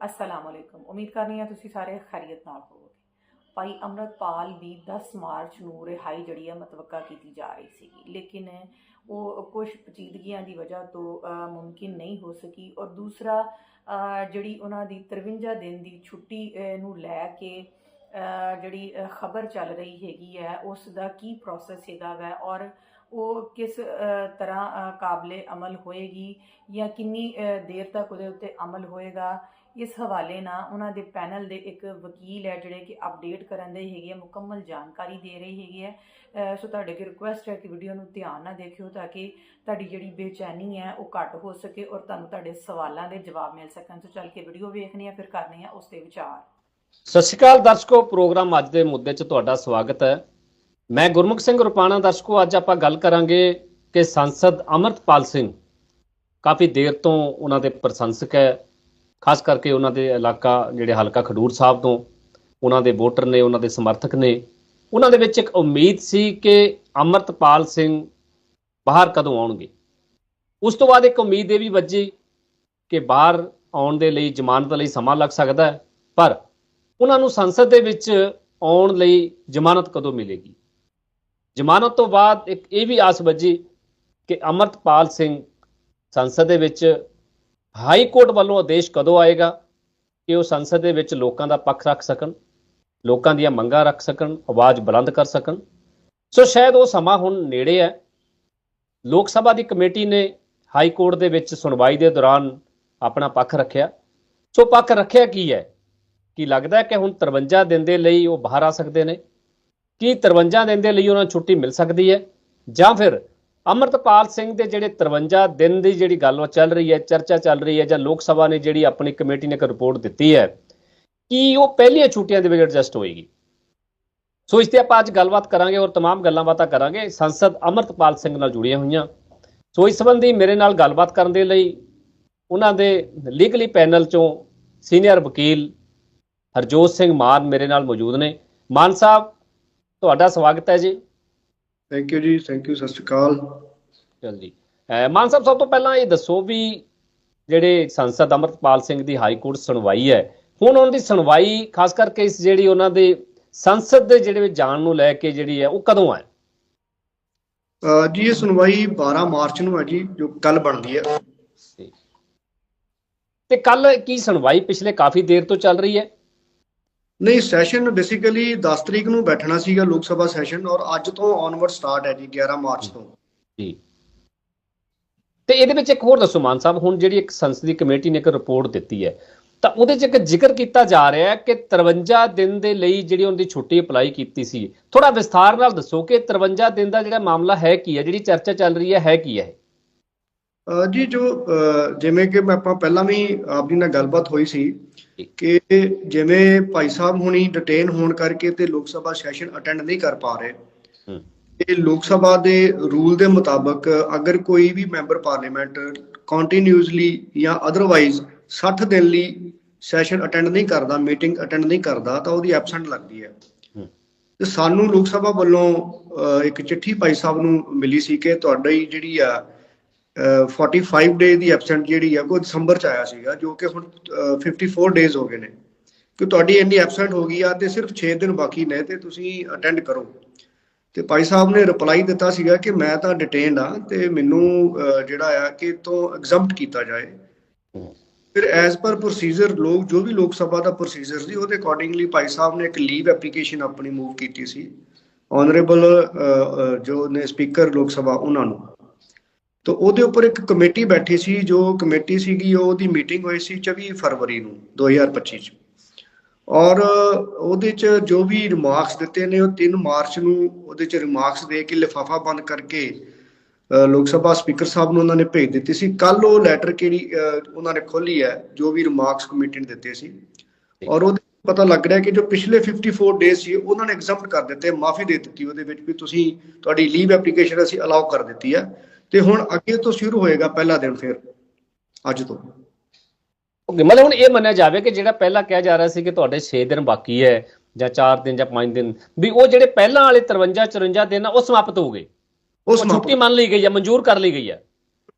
ਅਸਲਾਮ ਅਲੈਕੁਮ। ਉਮੀਦ ਕਰਨੀ ਹੈ ਤੁਸੀਂ ਸਾਰੇ ਖੈਰੀਅਤ ਨਾਲ ਹੋਵੋਗੇ। ਭਾਈ ਅਮਰਤਪਾਲ ਦੀ 10 ਮਾਰਚ ਨੂੰ ਰਿਹਾਈ ਜਿਹੜੀ ਹੈ ਮਤਵਕਾ ਕੀਤੀ ਜਾ ਰਹੀ ਸੀਗੀ। ਲੇਕਿਨ ਉਹ ਕੁਝ ਪਚੀਦਗੀਆਂ ਦੀ ਵਜ੍ਹਾ ਤੋਂ ਮੁਮਕਿਨ ਨਹੀਂ ਹੋ ਸਕੀ ਔਰ ਦੂਸਰਾ ਜਿਹੜੀ ਉਹਨਾਂ ਦੀ 53 ਦਿਨ ਦੀ ਛੁੱਟੀ ਨੂੰ ਲੈ ਕੇ ਜਿਹੜੀ ਖਬਰ ਚੱਲ ਰਹੀ ਹੈਗੀ ਹੈ, ਉਸ ਦਾ ਕੀ ਪ੍ਰੋਸੈਸ ਹੈਗਾ ਵੈ ਔਰ ਉਹ ਕਿਸ ਤਰ੍ਹਾਂ ਕਾਬਲੇ ਅਮਲ ਹੋਏਗੀ ਜਾਂ ਕਿੰਨੀ ਦੇਰ ਤੱਕ ਉਹਦੇ ਉੱਤੇ ਅਮਲ ਹੋਏਗਾ ਇਸ ਹਵਾਲੇ ਨਾਲ ਉਹਨਾਂ ਦੇ ਪੈਨਲ ਦੇ ਇੱਕ ਵਕੀਲ ਹੈ ਜਿਹੜੇ ਕਿ ਅਪਡੇਟ ਕਰਨ ਦੇ ਹੈਗੇ ਆ, ਮੁਕੰਮਲ ਜਾਣਕਾਰੀ ਦੇ ਰਹੇ ਹੈਗੀ ਹੈ ਸੋ ਤੁਹਾਡੇ ਅੱਗੇ ਰਿਕੁਐਸਟ ਹੈ ਕਿ ਵੀਡੀਓ ਨੂੰ ਧਿਆਨ ਨਾਲ ਦੇਖਿਓ ਤਾਂ ਕਿ ਤੁਹਾਡੀ ਜਿਹੜੀ ਬੇਚੈਨੀ ਹੈ ਉਹ ਘੱਟ ਹੋ ਸਕੇ ਔਰ ਤੁਹਾਨੂੰ ਤੁਹਾਡੇ ਸਵਾਲਾਂ ਦੇ ਜਵਾਬ ਮਿਲ ਸਕਣ। ਸੋ ਚੱਲ ਕੇ ਵੀਡੀਓ ਵੇਖਣੀ ਆ ਫਿਰ ਕਰਨੀ ਆ ਉਸ 'ਤੇ ਵਿਚਾਰ। ਸਤਿ ਸ਼੍ਰੀ ਅਕਾਲ ਦਰਸ਼ਕੋ, ਪ੍ਰੋਗਰਾਮ ਅੱਜ ਦੇ ਮੁੱਦੇ 'ਚ ਤੁਹਾਡਾ ਸਵਾਗਤ ਹੈ। ਮੈਂ ਗੁਰਮੁਖ ਸਿੰਘ ਰੁਪਾਣਾ, ਦਰਸ਼ਕੋ, ਅੱਜ ਆਪਾਂ ਗੱਲ ਕਰਾਂਗੇ ਕਿ ਸੰਸਦ ਅਮਰਤਪਾਲ ਸਿੰਘ ਕਾਫੀ ਦੇਰ ਤੋਂ ਉਹਨਾਂ ਦੇ ਪ੍ਰਸ਼ੰਸਕ ਹੈ। ਖਾਸ ਕਰਕੇ ਉਹਨਾਂ ਦੇ ਇਲਾਕਾ ਜਿਹੜੇ ਹਲਕਾ ਖਡੂਰ ਸਾਹਿਬ ਤੋਂ, ਉਹਨਾਂ ਦੇ ਵੋਟਰ ਨੇ, ਉਹਨਾਂ ਦੇ ਸਮਰਥਕ ਨੇ, ਉਹਨਾਂ ਦੇ ਵਿੱਚ ਇੱਕ ਉਮੀਦ ਸੀ ਕਿ ਅਮਰਤਪਾਲ ਸਿੰਘ ਬਾਹਰ ਕਦੋਂ ਆਉਣਗੇ। ਉਸ ਤੋਂ ਬਾਅਦ ਇੱਕ ਉਮੀਦ ਇਹ ਵੀ ਵੱਜੀ ਕਿ ਬਾਹਰ ਆਉਣ ਦੇ ਲਈ, ਜ਼ਮਾਨਤ ਲਈ ਸਮਾਂ ਲੱਗ ਸਕਦਾ ਹੈ, ਪਰ ਉਹਨਾਂ ਨੂੰ ਸੰਸਦ ਦੇ ਵਿੱਚ ਆਉਣ ਲਈ ਜ਼ਮਾਨਤ ਕਦੋਂ ਮਿਲੇਗੀ? ਜ਼ਮਾਨਤ ਤੋਂ ਬਾਅਦ ਇੱਕ ਇਹ ਵੀ ਆਸ ਵੱਜੀ ਕਿ ਅਮਰਤਪਾਲ ਸਿੰਘ ਸੰਸਦ ਦੇ ਵਿੱਚ ਹਾਈ ਕੋਰਟ ਵੱਲੋਂ ਆਦੇਸ਼ ਕਦੋਂ ਆਏਗਾ ਕਿ ਉਹ ਸੰਸਦ ਦੇ ਵਿੱਚ ਲੋਕਾਂ ਦਾ ਪੱਖ ਰੱਖ ਸਕਣ, ਲੋਕਾਂ ਦੀਆਂ ਮੰਗਾਂ ਰੱਖ ਸਕਣ, ਆਵਾਜ਼ ਬੁਲੰਦ ਕਰ ਸਕਣ? ਸੋ ਸ਼ਾਇਦ ਉਹ ਸਮਾਂ ਹੁਣ ਨੇੜੇ ਹੈ। ਲੋਕ ਸਭਾ ਦੀ ਕਮੇਟੀ ਨੇ ਹਾਈ ਕੋਰਟ ਦੇ ਵਿੱਚ ਸੁਣਵਾਈ ਦੇ ਦੌਰਾਨ ਆਪਣਾ ਪੱਖ ਰੱਖਿਆ। ਸੋ ਪੱਖ ਰੱਖਿਆ ਕੀ ਹੈ? ਕੀ ਲੱਗਦਾ ਕਿ ਹੁਣ 53 ਦਿਨ ਦੇ ਲਈ ਉਹ ਬਾਹਰ ਆ ਸਕਦੇ ਨੇ? ਕੀ 53 ਦਿਨ ਦੇ ਲਈ ਉਹਨਾਂ ਨੂੰ ਛੁੱਟੀ ਮਿਲ ਸਕਦੀ ਹੈ? ਜਾਂ ਫਿਰ ਅਮਰਤਪਾਲ ਸਿੰਘ ਦੇ ਜਿਹੜੇ 53 ਦਿਨ ਦੀ ਜਿਹੜੀ ਗੱਲ ਉਹ ਚੱਲ ਰਹੀ ਹੈ ਚਰਚਾ ਚੱਲ ਰਹੀ ਹੈ ਜਾਂ ਲੋਕ ਸਭਾ ਨੇ ਜਿਹੜੀ ਆਪਣੀ ਕਮੇਟੀ ਨੇ ਇੱਕ ਰਿਪੋਰਟ ਦਿੱਤੀ ਹੈ ਕੀ ਉਹ ਪਹਿਲੀਆਂ ਛੁੱਟੀਆਂ ਦੇ ਵਿੱਚ ਐਡਜਸਟ ਹੋਏਗੀ ਸੋ ਇਸ ਤੇ ਆਪਾਂ ਅੱਜ ਗੱਲਬਾਤ ਕਰਾਂਗੇ ਔਰ तमाम ਗੱਲਾਂ ਬਾਤਾਂ ਕਰਾਂਗੇ ਸੰਸਦ ਅਮਰਤਪਾਲ ਸਿੰਘ ਨਾਲ ਜੁੜੀਆਂ ਹੋਈਆਂ ਸੋ ਇਸ ਸੰਬੰਧੀ ਮੇਰੇ ਨਾਲ ਗੱਲਬਾਤ ਕਰਨ ਦੇ ਲਈ ਉਹਨਾਂ ਦੇ ਲੀਗਲੀ ਪੈਨਲ ਚੋਂ ਸੀਨੀਅਰ ਵਕੀਲ ਹਰਜੋਤ ਸਿੰਘ ਮਾਨ ਮੇਰੇ ਨਾਲ ਮੌਜੂਦ ਨੇ ਮਾਨ ਸਾਹਿਬ ਤੁਹਾਡਾ ਸਵਾਗਤ ਹੈ ਜੀ ਥੈਂਕ ਯੂ ਜੀ ਥੈਂਕ ਯੂ ਸਤਿ ਸ਼੍ਰੀ ਅਕਾਲ। ਜਲਦੀ। ਮਾਨ ਸਾਹਿਬ ਸਭ ਤੋਂ ਪਹਿਲਾਂ ਇਹ ਦੱਸੋ ਵੀ ਜਿਹੜੇ ਸੰਸਦ ਅਮਰਪਾਲ ਸਿੰਘ ਦੀ ਹਾਈ ਕੋਰਟ ਸੁਣਵਾਈ ਹੈ ਹੁਣ ਉਹਨਾਂ ਦੀ ਸੁਣਵਾਈ ਖਾਸ ਕਰਕੇ ਇਸ ਜਿਹੜੀ ਉਹਨਾਂ ਦੇ ਸੰਸਦ ਦੇ ਜਿਹੜੇ ਵਿੱਚ ਜਾਣ ਨੂੰ ਲੈ ਕੇ ਜਿਹੜੀ ਹੈ ਉਹ ਕਦੋਂ ਹੈ? ਜੀ ਇਹ ਸੁਣਵਾਈ 12 ਮਾਰਚ ਨੂੰ ਹੈ ਜੀ ਜੋ ਕੱਲ ਬਣਦੀ ਹੈ। ਤੇ ਕੱਲ ਕੀ ਸੁਣਵਾਈ ਪਿਛਲੇ ਕਾਫੀ ਦੇਰ ਤੋਂ ਚੱਲ ਰਹੀ ਹੈ? ਨਹੀਂ ਸੈਸ਼ਨ ਬੇਸਿਕਲੀ 10 ਤਰੀਕ ਨੂੰ ਬੈਠਣਾ ਸੀਗਾ ਲੋਕ ਸਭਾ ਸੈਸ਼ਨ ਔਰ ਅੱਜ ਤੋਂ ਆਨਵਰਡ ਸਟਾਰਟ ਹੈ ਜੀ 11 ਮਾਰਚ ਤੋਂ। ਜੀ। ਤੇ ਇਹਦੇ ਵਿੱਚ ਇੱਕ ਹੋਰ ਦੱਸੋ, ਮਾਨ ਸਾਹਿਬ, ਹੁਣ ਜਿਹੜੀ ਇੱਕ ਸੰਸਦੀ ਕਮੇਟੀ ਨੇ ਇੱਕ ਰਿਪੋਰਟ ਦਿੱਤੀ ਹੈ, ਤਾਂ ਉਹਦੇ 'ਚ ਇੱਕ ਜ਼ਿਕਰ ਕੀਤਾ ਜਾ ਰਿਹਾ ਹੈ ਕਿ 53 ਦਿਨ ਦੇ ਲਈ ਜਿਹੜੀ ਉਹਦੀ ਛੁੱਟੀ ਅਪਲਾਈ ਕੀਤੀ ਸੀ। ਥੋੜਾ ਵਿਸਥਾਰ ਨਾਲ ਦੱਸੋ ਕਿ 53 ਦਿਨ ਦਾ ਜਿਹੜਾ ਮਾਮਲਾ ਹੈ ਕੀ ਹੈ, ਜਿਹੜੀ ਚਰਚਾ ਚੱਲ ਰਹੀ ਹੈ ਹੈ ਕੀ ਹੈ? ਜੀ ਜੋ ਜਿਵੇਂ ਕਿ ਮੈਂ ਆਪਾਂ ਪਹਿਲਾਂ ਵੀ ਆਪਣੀ ਨਾਲ ਗੱਲਬਾਤ ਹੋਈ ਸੀ ਕਿ ਜਿਵੇਂ ਭਾਈ ਸਾਹਿਬ ਹੁਣੀ ਡਿਟੇਨ ਹੋਣ ਕਰਕੇ ਤੇ ਲੋਕ ਸਭਾ ਸੈਸ਼ਨ ਅਟੈਂਡ ਨਹੀਂ ਕਰ ਪਾ ਰਹੇ। ਇਹ ਲੋਕ ਸਭਾ ਦੇ ਰੂਲ ਦੇ ਮੁਤਾਬਕ ਅਗਰ ਕੋਈ ਵੀ ਮੈਂਬਰ ਪਾਰਲੀਮੈਂਟ ਕੰਟੀਨਿਊਸਲੀ ਜਾਂ ਅਦਰਵਾਈਜ਼ 60 ਦਿਨ ਲਈ ਸੈਸ਼ਨ ਅਟੈਂਡ ਨਹੀਂ ਕਰਦਾ ਮੀਟਿੰਗ ਅਟੈਂਡ ਨਹੀਂ ਕਰਦਾ ਤਾਂ ਉਹਦੀ ਐਬਸੈਂਟ ਲੱਗਦੀ ਹੈ। ਤੇ ਸਾਨੂੰ ਲੋਕ ਸਭਾ ਵੱਲੋਂ ਇੱਕ ਚਿੱਠੀ ਭਾਈ ਸਾਹਿਬ ਨੂੰ ਮਿਲੀ ਸੀ ਕਿ ਤੁਹਾਡੀ ਜਿਹੜੀ ਆ 45 ਡੇ ਦੀ ਐਬਸੈਂਟ ਜਿਹੜੀ ਆ ਕੋਈ ਦਸੰਬਰ ਚ ਆਇਆ ਸੀਗਾ ਜੋ ਕਿ ਹੁਣ ਅਹ, 54 ਡੇਜ਼ ਹੋ ਗਏ ਨੇ। ਕਿ ਤੁਹਾਡੀ ਇੰਨੀ ਐਬਸੈਂਟ ਹੋ ਗਈ ਆ ਤੇ ਸਿਰਫ 6 ਦਿਨ ਬਾਕੀ ਨੇ ਤੇ ਤੁਸੀਂ ਅਟੈਂਡ ਕਰੋ। ਤੇ ਭਾਈ ਸਾਹਿਬ ਨੇ ਰਿਪਲਾਈ ਦਿੱਤਾ ਸੀਗਾ ਕਿ ਮੈਂ ਤਾਂ ਡਿਟੇਨਡ ਆ ਤੇ ਮੈਨੂੰ ਜਿਹੜਾ ਆ ਕਿ ਤੋਂ ਐਗਜ਼ੈਂਪਟ ਕੀਤਾ ਜਾਏ। ਫਿਰ ਐਜ਼ ਪਰ ਪ੍ਰੋਸੀਜਰ ਲੋਕ ਜੋ ਵੀ ਲੋਕ ਸਭਾ ਦਾ ਪ੍ਰੋਸੀਜਰ ਸੀ ਉਹਦੇ ਅਕੋਰਡਿੰਗਲੀ ਭਾਈ ਸਾਹਿਬ ਨੇ ਇੱਕ ਲੀਵ ਐਪਲੀਕੇਸ਼ਨ ਆਪਣੀ ਮੂਵ ਕੀਤੀ ਸੀ। ਆਨਰੇਬਲ ਜੋ ਨੇ ਸਪੀਕਰ ਲੋਕ ਸਭਾ ਉਹਨਾਂ ਨੂੰ। ਤਾਂ ਉਹਦੇ ਉੱਪਰ ਇੱਕ ਕਮੇਟੀ ਬੈਠੀ ਸੀ, ਜੋ ਕਮੇਟੀ ਸੀਗੀ, ਉਹਦੀ ਮੀਟਿੰਗ ਹੋਈ ਸੀ 24 ਫਰਵਰੀ ਨੂੰ 2025 ਚ। ਔਰ ਉਹਦੇ ਚ ਜੋ ਵੀ ਰਿਮਾਰਕਸ ਦਿੱਤੇ ਨੇ, ਉਹ 3 ਮਾਰਚ ਨੂੰ ਉਹਦੇ ਚ ਰਿਮਾਰਕਸ ਦੇ ਕੇ ਲਿਫਾਫਾ ਬੰਦ ਕਰਕੇ ਲੋਕ ਸਭਾ ਸਪੀਕਰ ਸਾਹਿਬ ਨੂੰ ਉਹਨਾਂ ਨੇ ਭੇਜ ਦਿੱਤੀ ਸੀ। ਕੱਲ ਉਹ ਲੈਟਰ ਕਿਹੜੀ ਉਹਨਾਂ ਨੇ ਖੋਲੀ ਹੈ, ਜੋ ਵੀ ਰਿਮਾਰਕਸ ਕਮੇਟੀ ਨੇ ਦਿੱਤੇ ਸੀ। ਔਰ ਉਹਦੇ ਪਤਾ ਲੱਗ ਰਿਹਾ ਕਿ ਜੋ ਪਿਛਲੇ 54 ਡੇਜ਼ ਸੀ, ਉਹਨਾਂ ਨੇ ਐਗਜ਼ੈਂਪਟ ਕਰ ਦਿੱਤੇ, ਮਾਫੀ ਦੇ ਦਿੱਤੀ ਉਹਦੇ ਵਿੱਚ ਵੀ ਤੁਸੀਂ, ਤੁਹਾਡੀ ਲੀਵ ਐਪਲੀਕੇਸ਼ਨ ਅਸੀਂ ਅਲਾਉ ਕਰ ਦਿੱਤੀ ਹੈ। ਤੇ ਹੁਣ ਅੱਗੇ ਤੋਂ ਸ਼ੁਰੂ ਹੋਏਗਾ ਪਹਿਲਾ ਦਿਨ ਫਿਰ ਅੱਜ ਤੋਂ। ਓਕੇ ਮਤਲਬ ਹੁਣ ਇਹ ਮੰਨਿਆ ਜਾਵੇ ਕਿ ਜਿਹੜਾ ਪਹਿਲਾਂ ਕਿਹਾ ਜਾ ਰਿਹਾ ਸੀ ਕਿ ਤੁਹਾਡੇ 6 ਦਿਨ ਬਾਕੀ ਹੈ ਜਾਂ 4 ਦਿਨ ਜਾਂ 5 ਦਿਨ ਵੀ ਉਹ ਜਿਹੜੇ ਪਹਿਲਾਂ ਵਾਲੇ 53 54 ਦਿਨ ਆ ਉਹ ਸਮਾਪਤ ਹੋ ਗਏ। ਉਹ ਛੁੱਟੀ ਮੰਨ ਲਈ ਗਈ ਹੈ ਮਨਜ਼ੂਰ ਕਰ ਲਈ ਗਈ ਹੈ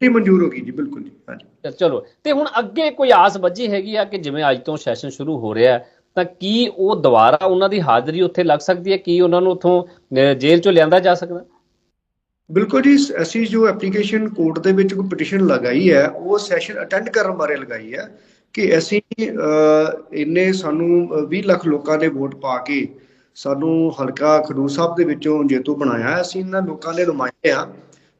ਇਹ ਮਨਜ਼ੂਰ ਹੋ ਗਈ ਜੀ ਬਿਲਕੁਲ ਜੀ ਹਾਂਜੀ। ਚਲੋ ਤੇ ਹੁਣ ਅੱਗੇ ਕੋਈ ਆਸ ਬੱਝੀ ਹੈਗੀ ਆ ਕਿ ਜਿਵੇਂ ਅੱਜ ਤੋਂ ਸੈਸ਼ਨ ਸ਼ੁਰੂ ਹੋ ਰਿਹਾ ਤਾਂ ਕੀ ਉਹ ਦੁਬਾਰਾ ਉਹਨਾਂ ਦੀ ਹਾਜ਼ਰੀ ਉੱਥੇ ਲੱਗ ਸਕਦੀ ਹੈ? ਕੀ ਉਹਨਾਂ ਨੂੰ ਉੱਥੋਂ ਜੇਲ੍ਹ ਚੋਂ ਲਿਆਂਦਾ ਜਾ ਸਕਦਾ? ਬਿਲਕੁਲ ਜੀ ਅਸੀਂ ਜੋ ਐਪਲੀਕੇਸ਼ਨ ਕੋਰਟ ਦੇ ਵਿੱਚ ਕੋਈ ਪਟੀਸ਼ਨ ਲਗਾਈ ਹੈ ਉਹ ਸੈਸ਼ਨ ਅਟੈਂਡ ਕਰਨ ਬਾਰੇ ਲਗਾਈ ਹੈ ਕਿ ਅਸੀਂ ਅਹ, ਇੰਨੇ ਸਾਨੂੰ ਅਹ, 20 ਲੱਖ ਲੋਕਾਂ ਨੇ ਵੋਟ ਪਾ ਕੇ ਸਾਨੂੰ ਹਲਕਾ ਖਡੂਰ ਸਾਹਿਬ ਦੇ ਵਿੱਚੋਂ ਜੇਤੂ ਬਣਾਇਆ ਅਸੀਂ ਇਹਨਾਂ ਲੋਕਾਂ ਦੇ ਨੁਮਾਇੰਦੇ ਆ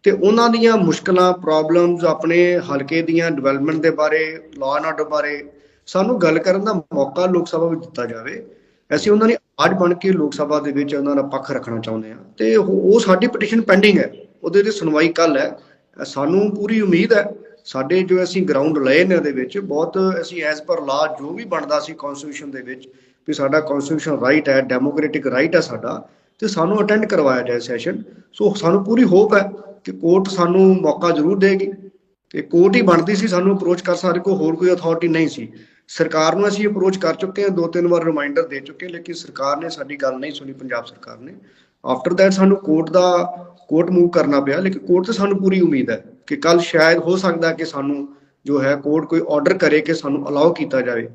ਤੇ ਉਹਨਾਂ ਦੀਆਂ ਮੁਸ਼ਕਲਾਂ ਪ੍ਰੋਬਲਮਸ ਆਪਣੇ ਹਲਕੇ ਦੀਆਂ ਡਿਵੈਲਪਮੈਂਟ ਦੇ ਬਾਰੇ ਲਾਅ ਐਂਡ ਆਰਡਰ ਬਾਰੇ ਸਾਨੂੰ ਗੱਲ ਕਰਨ ਦਾ ਮੌਕਾ ਲੋਕ ਸਭਾ ਵਿੱਚ ਦਿੱਤਾ ਜਾਵੇ। ਅਸੀਂ ਉਹਨਾਂ ਦੀ ਆਵਾਜ਼ ਬਣ ਕੇ ਲੋਕ ਸਭਾ ਦੇ ਵਿੱਚ ਉਹਨਾਂ ਦਾ ਪੱਖ ਰੱਖਣਾ ਚਾਹੁੰਦੇ ਹਾਂ। ਤੇ ਉਹ ਉਹ ਸਾਡੀ ਪਟੀਸ਼ਨ ਪੈਂਡਿੰਗ ਹੈ। ਉਹਦੇ ਤੇ ਸੁਣਵਾਈ ਕੱਲ ਹੈ। ਸਾਨੂੰ ਪੂਰੀ ਉਮੀਦ ਹੈ। ਸਾਡੇ ਜੋ ਅਸੀਂ ਗਰਾਊਂਡ ਲਏ ਨੇ ਉਹਦੇ ਵਿੱਚ, ਬਹੁਤ ਅਸੀਂ ਐਸ ਪਰ ਲਾ ਜੋ ਵੀ ਬਣਦਾ ਸੀ ਕਨਸਟੀਟਿਊਸ਼ਨ ਦੇ ਵਿੱਚ ਵੀ ਸਾਡਾ ਕਨਸਟੀਟਿਊਸ਼ਨ ਰਾਈਟ ਹੈ ਡੈਮੋਕ੍ਰੈਟਿਕ ਰਾਈਟ ਹੈ ਸਾਡਾ, ਤੇ ਸਾਨੂੰ ਅਟੈਂਡ ਕਰਵਾਇਆ ਜਾਏ ਸੈਸ਼ਨ ਸੋ ਸਾਨੂੰ ਪੂਰੀ ਹੋਪ ਹੈ ਕਿ ਕੋਰਟ ਸਾਨੂੰ ਮੌਕਾ ਜ਼ਰੂਰ ਦੇਗੀ। ਤੇ ਕੋਰਟ ਹੀ ਬਣਦੀ ਸੀ, ਸਾਨੂੰ ਅਪਰੋਚ ਕਰ ਸਾਡੇ ਕੋਲ ਹੋਰ ਕੋਈ ਅਥਾਰਟੀ ਨਹੀਂ ਸੀ। ਸਰਕਾਰ ਨੂੰ ਅਸੀਂ ਅਪਰੋਚ ਕਰ ਚੁੱਕੇ ਹਾਂ ਦੋ ਤਿੰਨ ਵਾਰ ਰਿਮਾਈਂਡਰ ਦੇ ਚੁੱਕੇ ਲੇਕਿਨ ਸਰਕਾਰ ਨੇ ਸਾਡੀ ਗੱਲ ਨਹੀਂ ਸੁਣੀ, ਪੰਜਾਬ ਸਰਕਾਰ ਨੇ। ਆਫਟਰ ਦੈਟ ਸਾਨੂੰ ਕੋਰਟ ਦਾ ਕੋਰਟ ਮੂਵ ਕਰਨਾ ਪਿਆ, ਲੇਕਿਨ ਕੋਰਟ ਤੇ ਸਾਨੂੰ ਪੂਰੀ ਉਮੀਦ ਹੈ ਕਿ ਕੱਲ ਸ਼ਾਇਦ ਹੋ ਸਕਦਾ ਕਿ ਸਾਨੂੰ ਜੋ ਹੈ ਕੋਰਟ ਕੋਈ ਆਰਡਰ ਕਰੇ ਕਿ ਸਾਨੂੰ ਅਲਾਉ ਕੀਤਾ ਜਾਵੇ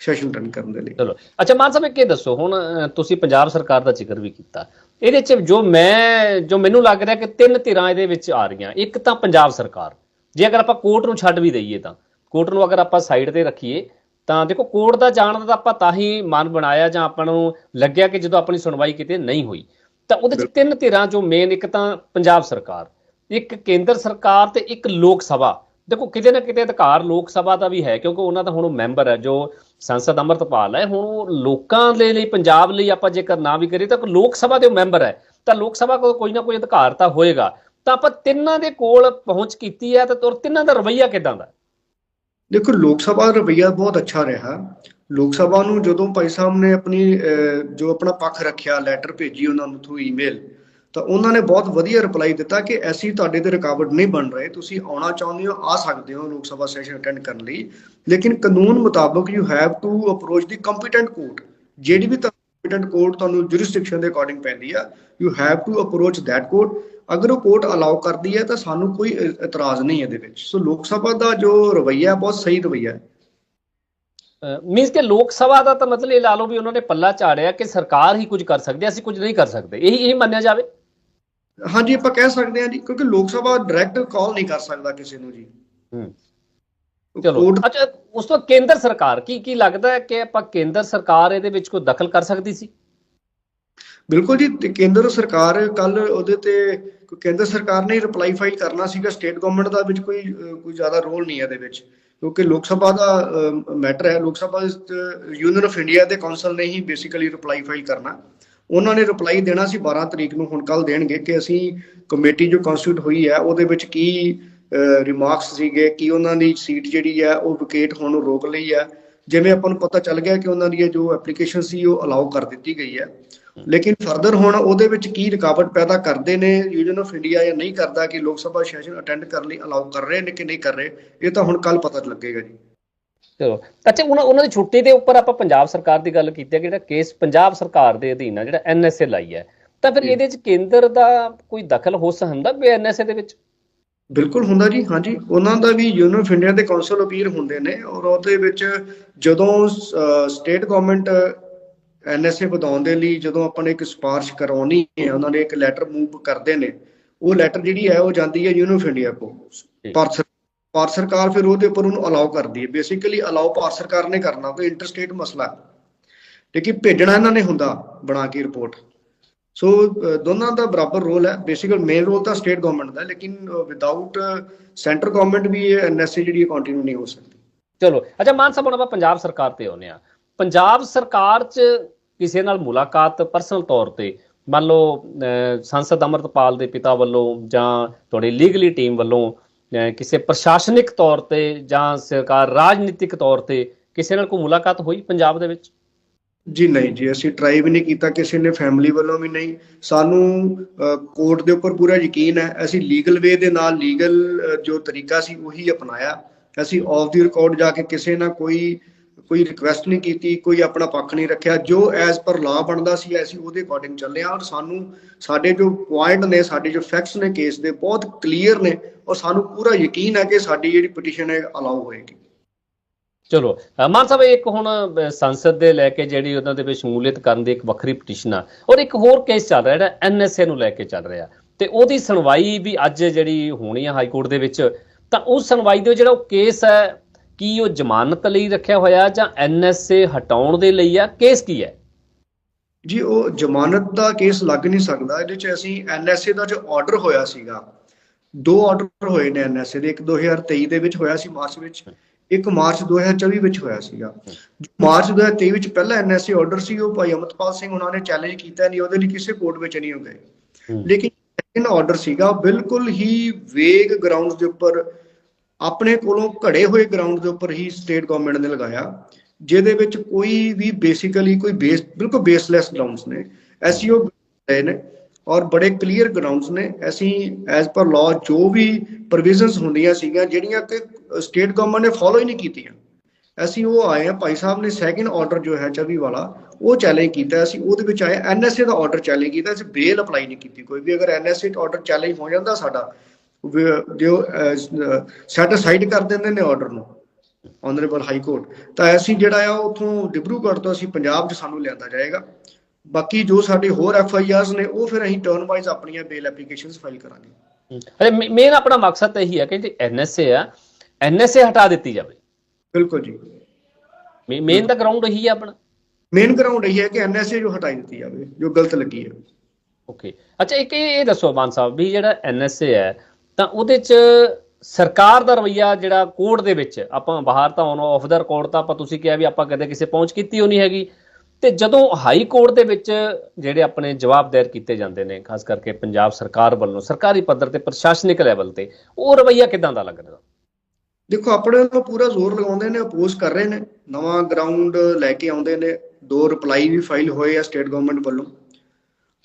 ਸੈਸ਼ਨ ਅਟੈਂਡ ਕਰਨ ਦੇ ਲਈ। ਚਲੋ। ਅੱਛਾ, ਮਾਨ ਸਾਹਿਬ, ਇੱਕ ਇਹ ਦੱਸੋ, ਹੁਣ ਤੁਸੀਂ ਪੰਜਾਬ ਸਰਕਾਰ ਦਾ ਜ਼ਿਕਰ ਵੀ ਕੀਤਾ। ਇਹਦੇ ਚ ਜੋ ਮੈਂ, ਜੋ ਮੈਨੂੰ ਲੱਗ ਰਿਹਾ ਕਿ ਤਿੰਨ ਧਿਰਾਂ ਇਹਦੇ ਵਿੱਚ ਆ ਰਹੀਆਂ, ਇੱਕ ਤਾਂ ਪੰਜਾਬ ਸਰਕਾਰ। ਜੇ ਅਗਰ ਆਪਾਂ ਕੋਰਟ ਨੂੰ ਛੱਡ ਵੀ ਦਈਏ ਤਾਂ ਕੋਰਟ ਨੂੰ ਅਗਰ ਆਪਾਂ ਸਾਈਡ ਤੇ ਰੱਖੀਏ, ਤਾਂ ਦੇਖੋ ਕੋਰਟ ਦਾ ਜਾਣ ਦਾ ਆਪਾਂ ਤਾਂ ਹੀ ਮਨ ਬਣਾਇਆ ਜਾਂ ਆਪਾਂ ਨੂੰ ਲੱਗਿਆ ਕਿ ਜਦੋਂ ਆਪਣੀ ਸੁਣਵਾਈ ਕਿਤੇ ਨਹੀਂ ਹੋਈ। ਤਾਂ ਉਹਦੇ ਚ ਤਿੰਨ ਧਿਰਾਂ ਜੋ ਮੇਨ ਇੱਕ ਤਾਂ ਪੰਜਾਬ ਸਰਕਾਰ, ਇੱਕ ਕੇਂਦਰ ਸਰਕਾਰ ਤੇ ਇੱਕ ਲੋਕ ਸਭਾ। ਦੇਖੋ, ਕਿਤੇ ਨਾ ਕਿਤੇ ਅਧਿਕਾਰ ਲੋਕ ਸਭਾ ਦਾ ਵੀ ਹੈ, ਕਿਉਂਕਿ ਉਹਨਾਂ ਦਾ ਹੁਣ ਉਹ ਮੈਂਬਰ ਹੈ, ਜੋ ਸੰਸਦ ਅੰਮ੍ਰਿਤਪਾਲ ਹੈ, ਹੁਣ ਉਹ ਲੋਕਾਂ ਦੇ ਲਈ, ਪੰਜਾਬ ਲਈ ਆਪਾਂ ਜੇਕਰ ਨਾ ਵੀ ਕਰੀਏ, ਤਾਂ ਲੋਕ ਸਭਾ ਦੇ ਉਹ ਮੈਂਬਰ ਹੈ। ਤਾਂ ਲੋਕ ਸਭਾ ਕੋਲ ਕੋਈ ਨਾ ਕੋਈ ਅਧਿਕਾਰ ਤਾਂ ਹੋਏਗਾ। ਤਾਂ ਆਪਾਂ ਤਿੰਨਾਂ ਦੇ ਕੋਲ ਪਹੁੰਚ ਕੀਤੀ ਹੈ ਤਾਂ ਤੁਰ ਤਿੰਨਾਂ ਦਾ ਰਵੱਈਆ ਕਿਦਾਂ ਦਾ? ਦੇਖੋ, ਲੋਕ ਸਭਾ ਦਾ ਬਹੁਤ ਅੱਛਾ ਰਿਹਾ। ਲੋਕ ਸਭਾ ਨੂੰ ਜਦੋਂ ਭਾਈ ਸਾਹਿਬ ਨੇ ਆਪਣੀ ਜੋ ਆਪਣਾ ਪੱਖ ਰੱਖਿਆ ਲੈਟਰ ਭੇਜੀ ਉਹਨਾਂ ਨੂੰ ਥਰੂ ਈਮੇਲ ਤਾਂ ਉਹਨਾਂ ਨੇ ਬਹੁਤ ਵਧੀਆ ਰਿਪਲਾਈ ਦਿੱਤਾ ਕਿ ਅਸੀਂ ਤੁਹਾਡੇ ਤੇ ਰੁਕਾਵਟ ਨਹੀਂ ਬਣ ਰਹੇ, ਤੁਸੀਂ ਆਉਣਾ ਚਾਹੁੰਦੇ ਹੋ, ਆ ਸਕਦੇ ਹੋ ਲੋਕ ਸਭਾ ਸੈਸ਼ਨ ਅਟੈਂਡ ਕਰਨ ਲਈ। ਲੇਕਿਨ ਕਾਨੂੰਨ ਮੁਤਾਬਕ you have to approach the competent court ਜਿਹੜੀ ਵੀ ਕੰਪੀਟੈਂਟ ਕੋਰਟ ਤੁਹਾਨੂੰ ਜੁਰਿਸਡਿਕਸ਼ਨ ਦੇ ਅਕੋਰਡਿੰਗ ਪੈਂਦੀ ਆ। You have to approach that court ਅਗਰ ਉਹ ਕੋਰਟ ਅਲਾਉ ਕਰਦੀ ਹੈ ਤਾਂ ਸਾਨੂੰ ਕੋਈ ਇਤਰਾਜ਼ ਨਹੀਂ ਇਹਦੇ ਵਿੱਚ। ਸੋ ਲੋਕ ਸਭਾ ਦਾ ਜੋ ਰਵੱਈਆ ਬਹੁਤ ਸਹੀ ਰਵੱਈਆ ਹੈ। ਮੀਨਸ ਕਿ ਲੋਕ ਸਭਾ ਦਾ ਤਾਂ ਮਤਲਬ ਇਹ ਲਾ ਲਓ ਵੀ ਉਹਨਾਂ ਨੇ ਪੱਲਾ ਝਾੜਿਆ ਕਿ ਸਰਕਾਰ ਹੀ ਕੁਝ ਕਰ ਸਕਦੀ ਹੈ ਅਸੀਂ ਕੁਝ ਨਹੀਂ ਕਰ ਸਕਦੇ। ਇਹੀ ਇਹੀ ਮੰਨਿਆ ਜਾਵੇ? ਹਾਂਜੀ ਆਪਾਂ ਕਹਿ ਸਕਦੇ ਹਾਂ ਜੀ ਕਿਉਂਕਿ ਲੋਕ ਸਭਾ ਡਾਇਰੈਕਟ ਕਾਲ ਨਹੀਂ ਕਰ ਸਕਦਾ ਕਿਸੇ ਨੂੰ ਜੀ। ਹੂੰ। ਚਲੋ। ਅੱਛਾ ਉਸ ਤੋਂ ਕੇਂਦਰ ਸਰਕਾਰ, ਕੀ ਕੀ ਲੱਗਦਾ ਹੈ ਕਿ ਆਪਾਂ ਕੇਂਦਰ ਸਰਕਾਰ ਇਹਦੇ ਵਿੱਚ ਕੋਈ ਦਖਲ ਕਰ ਸਕਦੀ ਸੀ? ਬਿਲਕੁਲ ਜੀ ਕੇਂਦਰ ਸਰਕਾਰ ਕੱਲ ਉਹਦੇ ਤੇ ਕੇਂਦਰ ਸਰਕਾਰ ਨੇ ਰਿਪਲਾਈ ਫਾਈਲ ਕਰਨਾ ਸੀਗਾ ਸਟੇਟ ਗਵਰਨਮੈਂਟ ਦਾ ਵਿੱਚ ਕੋਈ ਕੋਈ ਜ਼ਿਆਦਾ ਰੋਲ ਨਹੀਂ ਹੈ ਇਹਦੇ ਵਿੱਚ। ਕਿਉਂਕਿ ਲੋਕ ਸਭਾ ਦਾ ਮੈਟਰ ਹੈ, Lok Sabha union of India ਦੇ ਕੌਂਸਲ ਨੇ ਹੀ ਬੇਸਿਕਲੀ ਰਿਪਲਾਈ ਫਾਈਲ ਕਰਨਾ। ਉਹਨਾਂ ਨੇ ਰਿਪਲਾਈ ਦੇਣਾ ਸੀ 12 ਤਰੀਕ ਨੂੰ, ਹੁਣ ਕੱਲ ਦੇਣਗੇ ਕਿ ਅਸੀਂ ਕਮੇਟੀ ਜੋ ਕਨਸਟੀਟਿਊਟ ਹੋਈ ਹੈ, ਉਹਦੇ ਵਿੱਚ ਕੀ ਰਿਮਾਰਕਸ ਸੀਗੇ ਕੀ ਉਹਨਾਂ ਦੀ ਸੀਟ ਜਿਹੜੀ ਹੈ ਉਹ ਵਿਕੇਟ ਹੋਣ ਨੂੰ ਰੋਕ ਲਈ ਹੈ। ਜਿਵੇਂ ਆਪਾਂ ਨੂੰ ਪਤਾ ਚੱਲ ਗਿਆ ਕਿ ਉਹਨਾਂ ਦੀ ਇਹ ਜੋ ਐਪਲੀਕੇਸ਼ਨ ਸੀ ਉਹ ਅਲਾਉ ਕਰ ਦਿੱਤੀ ਗਈ ਹੈ। ਲੇਕਿਨ ਫਰਦਰ ਹੁਣ ਉਹਦੇ ਵਿੱਚ ਕੀ ਰੁਕਾਵਟ ਪੈਦਾ ਕਰਦੇ ਨੇ ਯੂਨੀਅਨ ਆਫ ਇੰਡੀਆ ਜਾਂ ਨਹੀਂ ਕਰਦਾ ਕਿ ਲੋਕ ਸਭਾ ਸੈਸ਼ਨ ਅਟੈਂਡ ਕਰਨ ਲਈ ਅਲਾਉ ਕਰ ਰਹੇ ਨੇ ਕਿ ਨਹੀਂ ਕਰ ਰਹੇ ਇਹ ਤਾਂ ਹੁਣ ਕੱਲ ਪਤਾ ਲੱਗੇਗਾ ਜੀ। ਚਲੋ ਅੱਛਾ ਉਹਨਾਂ ਉਹਨਾਂ ਦੀ ਛੁੱਟੀ ਦੇ ਉੱਪਰ ਆਪਾਂ ਪੰਜਾਬ ਸਰਕਾਰ ਦੀ ਗੱਲ ਕੀਤੀ ਹੈ ਕਿ ਜਿਹੜਾ ਕੇਸ ਪੰਜਾਬ ਸਰਕਾਰ ਦੇ ਅਧੀਨ ਆ ਜਿਹੜਾ ਐਨਐਸਏ ਲਾਈ ਹੈ ਤਾਂ ਫਿਰ। ਇਹਦੇ ਚ ਕੇਂਦਰ ਦਾ ਕੋਈ ਦਖਲ ਹੋ ਸਕਦਾ ਐਨਐਸਏ ਦੇ ਵਿੱਚ? ਬਿਲਕੁਲ ਹੁੰਦਾ ਜੀ ਹਾਂਜੀ। ਉਹਨਾਂ ਦਾ ਵੀ ਯੂਨੀਅਨ ਆਫ ਇੰਡੀਆ ਦੇ ਕੌਂਸਲ ਅਪੀਲ ਹੁੰਦੇ ਨੇ ਔਰ ਉਹਦੇ ਵਿੱਚ ਜਦੋਂ ਸਟੇਟ ਗਵਰਨਮੈਂਟ ਐਨਐਸਏ ਵਧਾਉਣ ਦੇ ਲਈ ਜਦੋਂ ਆਪਾਂ ਨੇ ਇੱਕ ਸਿਫਾਰਿਸ਼ ਕਰਾਉਣੀ ਹੈ ਉਹਨਾਂ ਨੇ ਇੱਕ ਲੈਟਰ ਮੂਵ ਕਰਦੇ ਨੇ ਉਹ ਲੈਟਰ ਜਿਹੜੀ ਹੈ ਉਹ ਜਾਂਦੀ ਹੈ ਯੂਨੀਅਨ ਆਫ ਇੰਡੀਆ ਕੋ ਸਰ- ਭਾਰਤ ਸਰਕਾਰ ਫਿਰ ਉਹਦੇ ਉੱਪਰ ਉਹਨੂੰ ਅਲਾਉ ਕਰਦੀ ਹੈ। ਬੇਸਿਕਲੀ ਅਲਾਉ ਭਾਰਤ ਸਰਕਾਰ ਨੇ ਕਰਨਾ ਕੋਈ ਇੰਟਰਸਟੇਟ ਮਸਲਾ। ਹੈ ਲੇਕਿਨ ਭੇਜਣਾ ਇਹਨਾਂ ਨੇ ਹੁੰਦਾ ਬਣਾ ਕੇ ਰਿਪੋਰਟ ਸੋ uh, ਦੋਨਾਂ ਦਾ ਬਰਾਬਰ ਰੋਲ ਹੈ। ਬੇਸਿਕਲ ਮੇਨ ਰੋਲ ਤਾਂ ਸਟੇਟ ਗਵਰਨਮੈਂਟ ਦਾ ਲੇਕਿਨ ਵਿਦਆਊਟ ਸੈਂਟਰ ਗਵਰਨਮੈਂਟ ਵੀ ਇਹ ਐਨਐਸਏ ਜਿਹੜੀ ਕੰਟੀਨਿਊ ਨਹੀਂ ਹੋ ਸਕਦੀ। ਚਲੋ, ਅੱਛਾ, ਮਾਨ ਸਾਹਿਬ, ਹੁਣ ਆਪਾਂ ਪੰਜਾਬ ਸਰਕਾਰ ਤੇ ਆਉਂਦੇ ਆ ਪੰਜਾਬ ਸਰਕਾਰ 'ਚ ਕਿਸੇ ਨਾਲ ਮੁਲਾਕਾਤ ਪਰਸਨਲ ਤੌਰ ਤੇ, ਮੰਨ ਲਓ ਸੰਸਦ ਅਮਰਤਪਾਲ ਦੇ ਪਿਤਾ ਵੱਲੋਂ ਜਾਂ ਤੁਹਾਡੀ ਲੀਗਲੀ ਟੀਮ ਵੱਲੋਂ ਕਿਸੇ ਪ੍ਰਸ਼ਾਸਨਿਕ ਤੌਰ ਤੇ ਜਾਂ ਸਰਕਾਰ ਰਾਜਨੀਤਿਕ ਤੌਰ ਤੇ ਕਿਸੇ ਨਾਲ ਕੋਈ ਮੁਲਾਕਾਤ ਹੋਈ ਪੰਜਾਬ ਦੇ ਵਿੱਚ? ਜੀ ਨਹੀਂ ਜੀ, ਅਸੀਂ ਟਰਾਈ ਵੀ ਨਹੀਂ ਕੀਤਾ, ਕਿਸੇ ਨੇ ਫੈਮਿਲੀ ਵੱਲੋਂ ਵੀ ਨਹੀਂ। ਸਾਨੂੰ ਕੋਰਟ ਦੇ ਉੱਪਰ ਪੂਰਾ ਯਕੀਨ ਹੈ, ਅਸੀਂ ਲੀਗਲ ਵੇ ਦੇ ਨਾਲ ਲੀਗਲ ਜੋ ਤਰੀਕਾ ਸੀ ਉਹੀ ਅਪਣਾਇਆ। ਅਸੀਂ ਆਫ ਦੀ ਰਿਕਾਰਡ ਜਾ ਕੇ ਕਿਸੇ ਨਾਲ ਕੋਈ ਕੋਈ ਰਿਕੁਐਸਟ ਨਹੀਂ ਕੀਤੀ, ਕੋਈ ਆਪਣਾ ਪੱਖ ਨਹੀਂ ਰੱਖਿਆ। ਜੋ ਐਜ਼ ਪਰ ਲਾਅ ਬਣਦਾ ਸੀ, ਅਸੀਂ ਉਹਦੇ ਅਕੋਰਡਿੰਗ ਚੱਲੇ ਹਾਂ। ਔਰ ਸਾਨੂੰ, ਸਾਡੇ ਜੋ ਪੁਆਇੰਟ ਨੇ, ਸਾਡੇ ਜੋ ਫੈਕਟਸ ਨੇ ਕੇਸ ਦੇ ਬਹੁਤ ਕਲੀਅਰ ਨੇ। ਔਰ ਸਾਨੂੰ ਪੂਰਾ ਯਕੀਨ ਹੈ ਕਿ ਸਾਡੀ ਜਿਹੜੀ ਪਟੀਸ਼ਨ ਹੈ ਅਲਾਉ ਹੋਏਗੀ। ਚਲੋ ਮਾਨ ਸਾਹਿਬ ਇੱਕ ਹੁਣ ਸੰਸਦ ਦੇ ਲੈ ਕੇ ਜਿਹੜੀ ਉਹਨਾਂ ਦੇ ਵਿੱਚ ਸ਼ਮੂਲੀਅਤ ਕਰਨ ਦੀ ਇੱਕ ਵੱਖਰੀ ਪਟੀਸ਼ਨ ਆ, ਔਰ ਇੱਕ ਹੋਰ ਕੇਸ ਚੱਲ ਰਿਹਾ, ਜਿਹੜਾ ਐਨਐਸਏ ਨੂੰ ਲੈ ਕੇ ਚੱਲ ਰਿਹਾ। ਤੇ ਉਹਦੀ ਸੁਣਵਾਈ ਵੀ ਅੱਜ ਜਿਹੜੀ ਹੋਣੀ ਆ ਹਾਈ ਕੋਰਟ ਦੇ ਵਿੱਚ, ਤਾਂ ਉਸ ਸੁਣਵਾਈ ਦੇ ਜਿਹੜਾ ਉਹ ਕੇਸ ਹੈ, ਕੀ ਉਹ ਜ਼ਮਾਨਤ ਲਈ ਰੱਖਿਆ ਹੋਇਆ ਜਾਂ ਐਨਐਸਏ ਹਟਾਉਣ ਦੇ ਲਈ ਆ? ਕੇਸ ਕੀ ਹੈ? ਜੀ, ਉਹ ਜ਼ਮਾਨਤ ਦਾ ਕੇਸ ਲੱਗ ਨਹੀਂ ਸਕਦਾ। ਇਹਦੇ ਚ ਅਸੀਂ ਐਨਐਸਏ ਦਾ ਜੋ ਆਰਡਰ ਹੋਇਆ ਸੀਗਾ, ਦੋ ਆਰਡਰ ਹੋਏ ਨੇ ਐਨਐਸਏ ਦੇ। ਇੱਕ 2023 ਦੇ ਵਿੱਚ ਹੋਇਆ ਸੀ, ਮਾਰਚ ਵਿੱਚ। ਇੱਕ ਮਾਰਚ 2024 ਵਿੱਚ ਹੋਇਆ ਸੀਗਾ। ਮਾਰਚ 2023 ਵਿੱਚ ਪਹਿਲਾ ਐਨਐਸਏ ਆਰਡਰ ਸੀ ਉਹ ਭਾਈ ਅਮਰਪਾਲ ਸਿੰਘ ਉਹਨਾਂ ਨੇ ਚੈਲੰਜ ਕੀਤਾ ਨਹੀਂ ਉਹਦੇ ਲਈ ਕਿਸੇ ਕੋਰਟ ਵਿੱਚ ਨਹੀਂ ਹੋ ਗਏ। ਲੇਕਿਨ ਸੈਕੰਡ ਆਰਡਰ ਸੀਗਾ ਬਿਲਕੁਲ ਹੀ ਵੇਗ ਗਰਾਊਂਡਸ ਦੇ ਉੱਪਰ ਆਪਣੇ ਕੋਲੋਂ ਘੜੇ ਹੋਏ ਗਰਾਊਂਡ ਦੇ ਉੱਪਰ ਹੀ ਸਟੇਟ ਗਵਰਨਮੈਂਟ ਨੇ ਲਗਾਇਆ ਜਿਹਦੇ ਵਿੱਚ ਕੋਈ ਵੀ ਬੇਸਿਕਲੀ ਕੋਈ ਬੇਸ ਬਿਲਕੁਲ ਬੇਸਲੈਸ ਗਰਾਊਂਡਸ ਨੇ। ਐਸਈਓ ਹੈ ਨੇ। ਔਰ ਬੜੇ ਕਲੀਅਰ ਗਰਾਊਂਡਸ ਨੇ। ਅਸੀਂ ਐਜ਼ ਪਰ ਲਾਅ ਜੋ ਵੀ ਪ੍ਰੋਵੀਜ਼ਨਸ ਹੁੰਦੀਆਂ ਸੀਗੀਆਂ, ਜਿਹੜੀਆਂ ਕਿ ਸਟੇਟ ਗਵਰਨਮੈਂਟ ਨੇ ਫੋਲੋ ਹੀ ਨਹੀਂ ਕੀਤੀਆਂ। ਅਸੀਂ ਉਹ ਆਏ ਆ ਭਾਈ ਸਾਹਿਬ ਨੇ ਸੈਕਿੰਡ ਆਰਡਰ ਜੋ ਹੈ 24 ਵਾਲਾ, ਉਹ ਚੈਲੰਜ ਕੀਤਾ। ਅਸੀਂ ਉਹਦੇ ਵਿੱਚ ਆਏ ਐਨਐਸਏ ਦਾ ਆਰਡਰ ਚੈਲੰਜ ਕੀਤਾ। ਅਸੀਂ ਬੇਲ ਅਪਲਾਈ ਨਹੀਂ ਕੀਤੀ ਕੋਈ ਵੀ। ਅਗਰ ਐਨਐਸਏ ਆਰਡਰ ਚੈਲੰਜ ਹੋ ਜਾਂਦਾ ਸਾਡਾ, ਵ- ਜੋ ਸੈਟੀਸਫਾਈਡ ਕਰ ਦਿੰਦੇ ਨੇ ਆਰਡਰ ਨੂੰ ਆਨਰੇਬਲ ਹਾਈ ਕੋਰਟ ਤਾਂ ਅਸੀਂ ਜਿਹੜਾ ਆ, ਉਥੋਂ ਡਿਬਰੂਗੜ੍ਹ ਤੋਂ ਅਸੀਂ ਪੰਜਾਬ 'ਚ ਸਾਨੂੰ ਲਿਆਂਦਾ ਜਾਏਗਾ। ਬਾਕੀ ਜੋ ਸਾਡੇ ਹੋਰ ਐਫ ਆਈ ਆਰਸ ਨੇ ਉਹ ਫਿਰ ਅਸੀਂ ਟਰਨ ਵਾਈਜ਼ ਆਪਣੀਆਂ ਬੇਲ ਐਪਲੀਕੇਸ਼ਨਸ ਫਾਈਲ ਕਰਾਂਗੇ। ਅਰੇ ਮੇਨ ਆਪਣਾ ਮਕਸਦ ਤਾਂ ਇਹੀ ਹੈ ਕਿ ਜਿਹੜੀ ਐਨਐਸਏ ਆ ਐਨਐਸਏ ਹਟਾ ਦਿੱਤੀ ਜਾਵੇ। ਬਿਲਕੁਲ ਜੀ। ਮੇਨ ਤਾਂ ਗਰਾਊਂਡ ਇਹੀ ਹੈ ਆਪਣਾ। ਮੇਨ ਗਰਾਊਂਡ ਇਹ ਹੈ ਕਿ ਐਨਐਸਏ ਜੋ ਹਟਾਈ ਦਿੱਤੀ ਜਾਵੇ ਜੋ ਗਲਤ ਲੱਗੀ ਹੈ। ਓਕੇ ਅੱਛਾ ਇੱਕ ਇਹ ਦੱਸੋ ਮਾਨ ਸਾਹਿਬ ਵੀ ਜਿਹੜਾ ਐਨਐਸਏ ਹੈ ਤਾਂ ਉਹਦੇ ਚ ਸਰਕਾਰ ਦਾ ਰਵਈਆ ਜਿਹੜਾ ਕੋਰਟ ਦੇ ਵਿੱਚ ਆਪਾਂ ਬਾਹਰ ਤਾਂ ਔਨ ਆਫ ਦਾ ਰਿਕਾਰਡ ਤਾਂ ਆਪਾਂ ਤੁਸੀਂ ਕਿਹਾ ਵੀ ਆਪਾਂ ਕਦੇ ਕਿਸੇ ਪਹੁੰਚ ਕੀਤੀ ਹੋਣੀ ਹੈਗੀ। ਤੇ ਜਦੋਂ ਹਾਈ ਕੋਰਟ ਦੇ ਵਿੱਚ ਜਿਹੜੇ ਆਪਣੇ ਜਵਾਬ ਦਾਇਰ ਕੀਤੇ ਜਾਂਦੇ ਨੇ, ਖਾਸ ਕਰਕੇ ਪੰਜਾਬ ਸਰਕਾਰ ਵੱਲੋਂ, ਸਰਕਾਰੀ ਪੱਧਰ ਤੇ, ਪ੍ਰਸ਼ਾਸਨਿਕ ਲੈਵਲ ਤੇ, ਉਹ ਰਵਈਆ ਕਿਦਾਂ ਦਾ ਲੱਗ ਰਿਹਾ ਦੇਖੋ, ਆਪਣੇ ਵੱਲੋਂ ਪੂਰਾ ਜ਼ੋਰ ਲਗਾਉਂਦੇ ਨੇ ਅਪੋਜ਼ ਕਰ ਰਹੇ ਨੇ, ਨਵਾਂ ਗਰਾਊਂਡ ਲੈ ਕੇ ਆਉਂਦੇ ਨੇ, ਦੋ ਰਿਪਲਾਈ ਵੀ ਫਾਈਲ ਹੋਏ ਆ ਸਟੇਟ ਗਵਰਨਮੈਂਟ ਵੱਲੋਂ।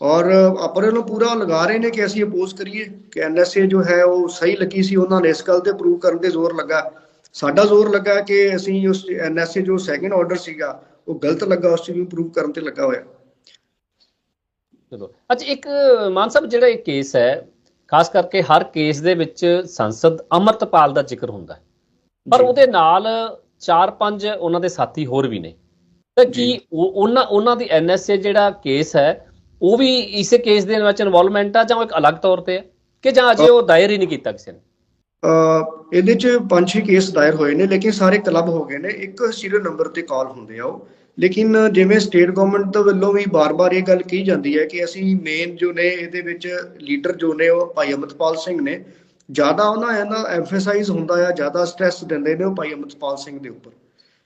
ਔਰ ਆਪਣੇ ਵੱਲੋਂ ਪੂਰਾ ਲਗਾ ਰਹੇ ਨੇ ਕਿ ਅਸੀਂ ਅਪੋਜ਼ ਕਰੀਏ, ਕਿ ਐਨਐਸਏ ਜੋ ਹੈ ਉਹ ਸਹੀ ਲੱਗੀ ਸੀ, ਉਹਨਾਂ ਨੇ ਇਸ ਗੱਲ ਤੇ ਪ੍ਰੂਵ ਕਰਨ ਤੇ ਜ਼ੋਰ ਲੱਗਾ। ਸਾਡਾ ਜ਼ੋਰ ਲੱਗਾ ਕਿ ਅਸੀਂ ਉਸ ਐਨਐਸਏ ਜੋ ਸੈਕੰਡ ਆਰਡਰ ਸੀਗਾ ਉਹ ਗਲਤ ਲੱਗਾ ਉਸ ਨੂੰ ਪ੍ਰੂਵ ਕਰਨ ਤੇ ਲੱਗਾ ਹੋਇਆ। ਚਲੋ ਅੱਛਾ ਇੱਕ ਮਾਨ ਸਾਹਿਬ ਜਿਹੜਾ ਇਹ ਕੇਸ ਹੈ ਖਾਸ ਕਰਕੇ ਹਰ ਕੇਸ ਦੇ ਵਿੱਚ ਸੰਸਦ ਅਮਰਤਪਾਲ ਦਾ ਜ਼ਿਕਰ ਹੁੰਦਾ ਹੈ। ਪਰ। ਉਹਦੇ ਨਾਲ 4-5 ਉਹਨਾਂ ਦੇ ਸਾਥੀ ਹੋਰ ਵੀ ਨੇ। ਤਾਂ ਕੀ ਉਹਨਾਂ ਉਹਨਾਂ ਦੀ ਐਨਐਸਏ ਜਿਹੜਾ ਕੇਸ ਹੈ ਉਹ ਵੀ ਇਸੇ ਕੇਸ ਦੇ ਵਿੱਚ ਇਨਵੋਲਵਮੈਂਟ ਆ ਜਾਂ ਉਹ ਇੱਕ ਅਲੱਗ ਤੌਰ ਤੇ ਹੈ ਕਿ ਜਾਂ ਅਜੇ ਉਹ ਦਾਇਰ ਹੀ ਨਹੀਂ ਕੀਤਾ ਕਿਸੇ ਨੇ? ਇਹਦੇ ਚ ਪੰਜ ਛੇ ਕੇਸ ਦਾਇਰ ਹੋਏ ਨੇ, ਲੇਕਿਨ ਸਾਰੇ ਕਲੱਬ ਹੋ ਗਏ ਨੇ। ਇੱਕ ਸੀਰੀਅਲ ਨੰਬਰ ਤੇ ਕਾਲ ਹੁੰਦੇ ਆ ਉਹ। ਲੇਕਿਨ ਜਿਵੇਂ ਸਟੇਟ ਗਵਰਨਮੈਂਟ ਦੇ ਵੱਲੋਂ ਵੀ ਬਾਰ-ਬਾਰ ਇਹ ਗੱਲ ਕਹੀ ਜਾਂਦੀ ਹੈ ਕਿ ਅਸੀਂ ਮੇਨ ਜੋ ਨੇ, ਇਹਦੇ ਵਿੱਚ ਲੀਡਰ ਜੋ ਨੇ, ਉਹ ਭਾਈ ਅਮਰਪਾਲ ਸਿੰਘ ਨੇ। ਜ਼ਿਆਦਾ ਉਹਨਾਂ ਇਹਨਾਂ ਐਮਫੈਸਾਈਜ਼ ਹੁੰਦਾ ਆ, ਜ਼ਿਆਦਾ ਸਟ੍ਰੈਸ ਦਿੰਦੇ ਨੇ ਉਹ ਭਾਈ ਅਮਰਪਾਲ ਸਿੰਘ ਦੇ ਉੱਪਰ।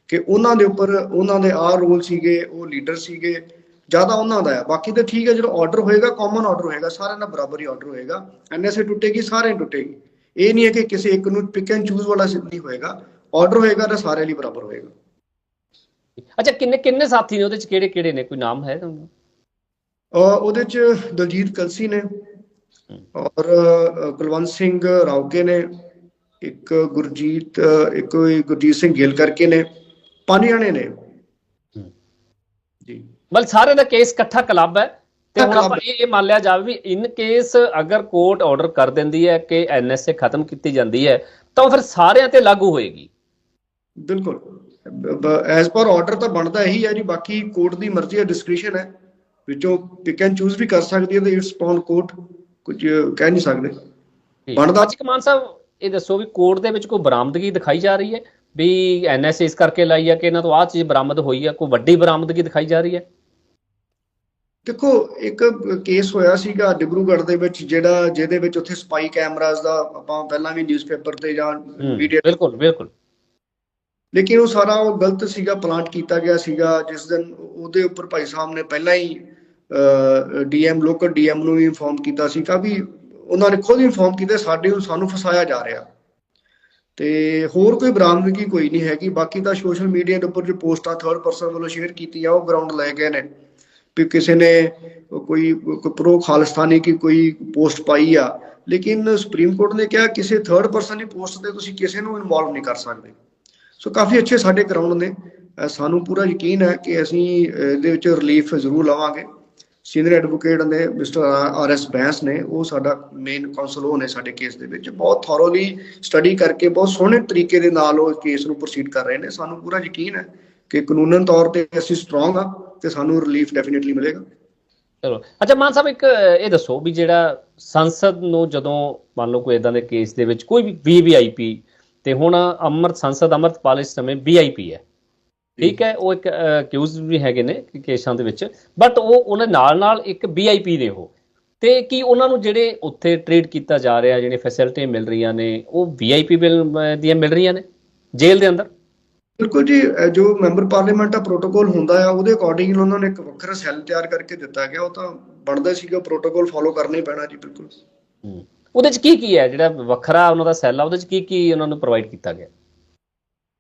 ਕਿ ਉਹਨਾਂ ਦੇ ਉੱਪਰ, ਉਹਨਾਂ ਦੇ ਆ ਰੋਲ ਸੀਗੇ, ਉਹ ਲੀਡਰ ਸੀਗੇ। ਜ਼ਿਆਦਾ ਉਹਨਾਂ ਦਾ ਆ। ਬਾਕੀ ਤਾਂ ਠੀਕ ਹੈ, ਜਿਹੜਾ ਆਰਡਰ ਹੋਏਗਾ ਕਾਮਨ ਆਰਡਰ ਹੋਏਗਾ, ਸਾਰਿਆਂ ਦਾ ਬਰਾਬਰ ਹੀ ਆਰਡਰ ਹੋਏਗਾ। ਐਨਐਸਏ ਟੁੱਟੇਗੀ ਸਾਰੇ ਟੁੱਟੇਗੀ। ਇਹ ਨਹੀਂ ਹੈ ਕਿ ਕਿਸੇ ਇੱਕ ਨੂੰ ਪਿਕ ਐਂਡ ਚੂਜ਼ ਵਾਲਾ ਨਹੀਂ ਹੋਏਗਾ। ਆਰਡਰ ਹੋਏਗਾ ਤਾਂ ਸਾਰੇ ਲਈ ਬਰਾਬਰ ਹੋਏਗਾ। ਅੱਛਾ ਕਿੰਨੇ ਕਿੰਨੇ ਸਾਥੀ ਨੇ ਉਹਦੇ ਚ? ਕਿਹੜੇ ਕਿਹੜੇ ਨੇ? ਕੋਈ ਨਾਮ ਹੈ ਤੁਹਾਨੂੰ? ਉਹਦੇ ਚ ਦਲਜੀਤ ਕਲਸੀ ਨੇ ਔਰ ਕੁਲਵੰਤ ਸਿੰਘ ਰਾਉਕੇ ਨੇ ਇੱਕ ਗੁਰਜੀਤ ਇੱਕ ਗੁਰਜੀਤ ਸਿੰਘ ਗਿੱਲ ਕਰਕੇ ਨੇ ਪੰਜ ਜਣੇ ਨੇ। ਜੀ। ਬਲ ਸਾਰੇ ਦਾ ਕੇਸ ਇਕੱਠਾ ਕਲੱਬ ਹੈ? ਤੇ ਹੁਣ ਆਪਾਂ ਇਹ ਮੰਨ ਲਿਆ ਜਾਵੇ ਵੀ ਇਨ ਕੇਸ ਅਗਰ ਕੋਰਟ ਆਰਡਰ ਕਰ ਦਿੰਦੀ ਹੈ ਕਿ ਐਨਐਸਏ ਖਤਮ ਕੀਤੀ ਜਾਂਦੀ ਹੈ ਤਾਂ ਫਿਰ ਸਾਰਿਆਂ ਤੇ ਲਾਗੂ ਹੋਏਗੀ। ਬਿਲਕੁਲ। ਐਜ਼ ਪਰ ਆਰਡਰ ਤਾਂ ਬਣਦਾ ਇਹੀ ਹੈ ਜੀ ਬਾਕੀ ਕੋਰਟ ਦੀ ਮਰਜ਼ੀ ਹੈ ਡਿਸਕ੍ਰਿਸ਼ਨ ਹੈ। ਵਿੱਚੋਂ ਪਿਕ ਐਂਡ ਚੂਜ਼ ਵੀ ਕਰ ਸਕਦੀ ਹੈ ਤੇ ਇਟਸ ਪੌਨ ਕੋਰਟ ਕੁਝ ਕਹਿ ਨਹੀਂ ਸਕਦੇ। ਬਣਦਾ- ਅੱਜ ਕਮਾਨ ਸਾਹਿਬ ਇਹ ਦੱਸੋ ਵੀ ਕੋਰਟ ਦੇ ਵਿੱਚ ਕੋਈ ਬਰਾਮਦਗੀ ਦਿਖਾਈ ਜਾ ਰਹੀ ਹੈ? ਵੀ ਐਨਐਸਏ ਇਸ ਕਰਕੇ ਲਾਈ ਹੈ ਕਿ ਇਹਨਾਂ ਤੋਂ ਆਹ ਚੀਜ਼ ਬਰਾਮਦ ਹੋਈ ਹੈ ਕੋਈ ਵੱਡੀ ਬਰਾਮਦਗੀ ਦਿਖਾਈ ਜਾ ਰਹੀ ਹੈ? ਦੇਖੋ ਇੱਕ ਕੇਸ ਹੋਇਆ ਸੀਗਾ ਡਿਬਰੂਗੜ੍ਹ ਦੇ ਵਿੱਚ ਜਿਹੜਾ ਜਿਹਦੇ ਵਿੱਚ ਉੱਥੇ ਸਪਾਈ ਕੈਮਰਾਜ਼ ਦਾ ਆਪਾਂ ਪਹਿਲਾਂ ਵੀ ਨਿਊਜ਼ਪੇਪਰ ਤੇ ਜਾਂ ਵੀਡੀਓ ਬਿਲਕੁਲ ਬਿਲਕੁਲ। ਲੇਕਿਨ ਉਹ ਸਾਰਾ ਉਹ ਗਲਤ ਸੀਗਾ ਪਲਾਂਟ ਕੀਤਾ ਗਿਆ ਸੀਗਾ ਜਿਸ ਦਿਨ ਉਹਦੇ ਉੱਪਰ ਭਾਈ ਸਾਹਿਬ ਨੇ ਪਹਿਲਾਂ ਹੀ ਡੀਐਮ ਲੋਕਲ ਡੀਐਮ ਨੂੰ ਵੀ ਇਨਫੋਰਮ ਕੀਤਾ ਸੀ ਵੀ ਉਹਨਾਂ ਨੇ ਖੁਦ ਇਨਫੋਰਮ ਕੀਤਾ ਸਾਡੇ ਨੂੰ ਸਾਨੂੰ ਫਸਾਇਆ ਜਾ ਰਿਹਾ। ਤੇ ਹੋਰ ਕੋਈ ਬਰਾਮਦਗੀ ਕੋਈ ਨਹੀਂ ਹੈਗੀ ਬਾਕੀ ਤਾਂ ਸੋਸ਼ਲ ਮੀਡੀਆ ਦੇ ਉੱਪਰ ਜੋ ਪੋਸਟਾਂ ਥਰਡ ਪਰਸਨ ਵੱਲੋਂ ਸ਼ੇਅਰ ਕੀਤੀਆਂ ਉਹ ਗਰਾਊਂਡ ਲੈ ਗਏ ਨੇ। ਵੀ ਕਿਸੇ ਨੇ ਕੋਈ ਕੋਈ ਪ੍ਰੋ ਖਾਲਿਸਤਾਨੀ ਕੀ ਕੋਈ ਪੋਸਟ ਪਾਈ ਆ। ਲੇਕਿਨ ਸੁਪਰੀਮ ਕੋਰਟ ਨੇ ਕਿਹਾ ਕਿਸੇ ਥਰਡ ਪਰਸਨ ਦੀ ਪੋਸਟ ਤੇ ਤੁਸੀਂ ਕਿਸੇ ਨੂੰ ਇਨਵੋਲਵ ਨਹੀਂ ਕਰ ਸਕਦੇ। ਸੋ ਕਾਫੀ ਅੱਛੇ ਸਾਡੇ ਗਰਾਊਂਡ ਨੇ। ਸਾਨੂੰ ਪੂਰਾ ਯਕੀਨ ਹੈ ਕਿ ਅਸੀਂ ਇਹਦੇ ਵਿੱਚ ਰਿਲੀਫ ਜ਼ਰੂਰ ਲਵਾਂਗੇ। ਸੀਨੀਅਰ ਐਡਵੋਕੇਟ ਨੇ ਮਿਸਟਰ ਆਰ ਐਸ ਬੈਂਸ ਨੇ, ਉਹ ਸਾਡਾ ਮੇਨ ਕਾਉਂਸਲ ਉਹ ਨੇ ਸਾਡੇ ਕੇਸ ਦੇ ਵਿੱਚ ਬਹੁਤ ਥੋਰੋਲੀ ਸਟੱਡੀ ਕਰਕੇ ਬਹੁਤ ਸੋਹਣੇ ਤਰੀਕੇ ਦੇ ਨਾਲ ਉਹ ਕੇਸ ਨੂੰ ਪ੍ਰੋਸੀਡ ਕਰ ਰਹੇ ਨੇ। ਸਾਨੂੰ ਪੂਰਾ ਯਕੀਨ ਹੈ ਕਿ ਕਾਨੂੰਨਨ ਤੌਰ ਤੇ ਅਸੀਂ ਸਟਰੋਂਗ ਆ। ਤੇ ਸਾਨੂੰ ਰਿਲੀਫ ਡੈਫੀਨਿਟਲੀ ਮਿਲੇਗਾ। ਚਲੋ। ਅੱਛਾ ਮਾਨ ਸਾਹਿਬ ਇੱਕ ਇਹ ਦੱਸੋ ਵੀ ਜਿਹੜਾ ਸੰਸਦ ਨੂੰ ਜਦੋਂ ਮੰਨ ਲਓ ਕੋਈ ਇਦਾਂ ਦੇ ਕੇਸ ਦੇ ਵਿੱਚ ਕੋਈ ਵੀ ਵੀਵੀਆਈਪੀ ਤੇ ਹੁਣ ਅਮਰਤ ਸੰਸਦ ਅਮਰਤਪਾਲ ਇਸ ਸਮੇਂ ਵੀਆਈਪੀ ਹੈ। ਠੀਕ ਹੈ ਉਹ ਇੱਕ ਅਕਿਊਜ਼ ਵੀ ਹੈਗੇ ਨੇ ਕੇਸਾਂ ਦੇ ਵਿੱਚ ਬਟ ਉਹ ਉਹਨਾਂ ਨਾਲ ਨਾਲ ਇੱਕ ਵੀਆਈਪੀ ਨੇ ਉਹ। ਤੇ ਕੀ ਉਹਨਾਂ ਨੂੰ ਜਿਹੜੇ ਉੱਥੇ ਟ੍ਰੀਟ ਕੀਤਾ ਜਾ ਰਿਹਾ ਜਿਹੜੇ ਫੈਸਿਲਿਟੀ ਮਿਲ ਰਹੀਆਂ ਨੇ ਉਹ ਵੀਆਈਪੀ ਦੀਆਂ ਮਿਲ ਰਹੀਆਂ ਨੇ ਜੇਲ੍ਹ ਦੇ ਅੰਦਰ? ਬਿਲਕੁਲ ਜੀ ਜੋ ਮੈਂਬਰ ਪਾਰਲੀਮੈਂਟ ਦਾ ਪ੍ਰੋਟੋਕੋਲ ਹੁੰਦਾ ਆ ਉਹਦੇ ਅਕੋਰਡਿੰਗ ਉਹਨਾਂ ਨੇ ਇੱਕ ਵੱਖਰਾ ਸੈੱਲ ਤਿਆਰ ਕਰਕੇ ਦਿੱਤਾ ਗਿਆ ਉਹ ਤਾਂ ਬਣਦਾ ਸੀਗਾ ਪ੍ਰੋਟੋਕੋਲ ਫੋਲੋ ਕਰਨਾ ਹੀ ਪੈਣਾ ਜੀ ਬਿਲਕੁਲ। ਉਹਦੇ ਚ ਕੀ ਕੀ ਹੈ ਜਿਹੜਾ ਵੱਖਰਾ ਉਹਨਾਂ ਦਾ ਸੈੱਲ ਆ ਉਹਦੇ ਚ ਕੀ ਕੀ ਉਹਨਾਂ ਨੂੰ ਪ੍ਰੋਵਾਈਡ ਕੀਤਾ ਗਿਆ?